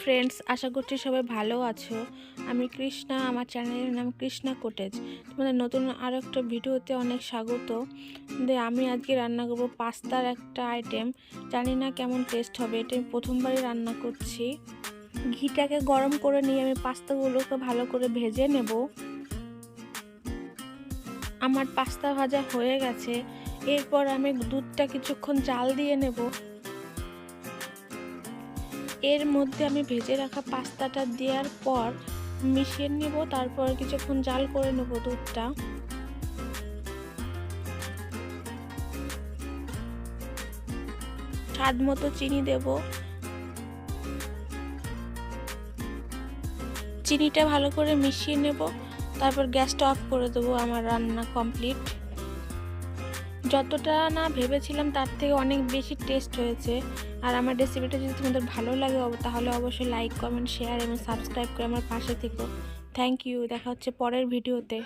Friends আশা করছি সবাই ভালো আছো। আমি কৃষ্ণা, আমার চ্যানেলের নাম কৃষ্ণা কোটেজ তোমাদের নতুন আরও একটা ভিডিওতে অনেক স্বাগত। আমি আজকে রান্না করব পাস্তার একটা আইটেম জানি না কেমন টেস্ট হবে, এটা আমি প্রথমবারই রান্না করছি। ঘিটাকে গরম করে নিয়ে আমি পাস্তাগুলোকে ভালো করে ভেজে নেব। আমার পাস্তা ভাজা হয়ে গেছে। এরপর আমি দুধটা কিছুক্ষণ জাল দিয়ে নেব। এর মধ্যে আমি ভেজে রাখা পাস্তাটা দেওয়ার পর মিশিয়ে নেব, তারপর কিছুক্ষণ জাল করে নেব দুধটা। স্বাদ মতো চিনি দেব। চিনিটা ভালো করে মিশিয়ে নেব, তারপর গ্যাসটা অফ করে দেবো আমার রান্না কমপ্লিট। যতটা না ভেবেছিলাম তার থেকে অনেক বেশি টেস্ট হয়েছে। আর আমার রেসিপিটা যদি তোমাদের ভালো লাগে তাহলে অবশ্যই লাইক কমেন্ট শেয়ার এবং সাবস্ক্রাইব করে আমার পাশে থেকো। থ্যাংক ইউ দেখা হচ্ছে পরের ভিডিওতে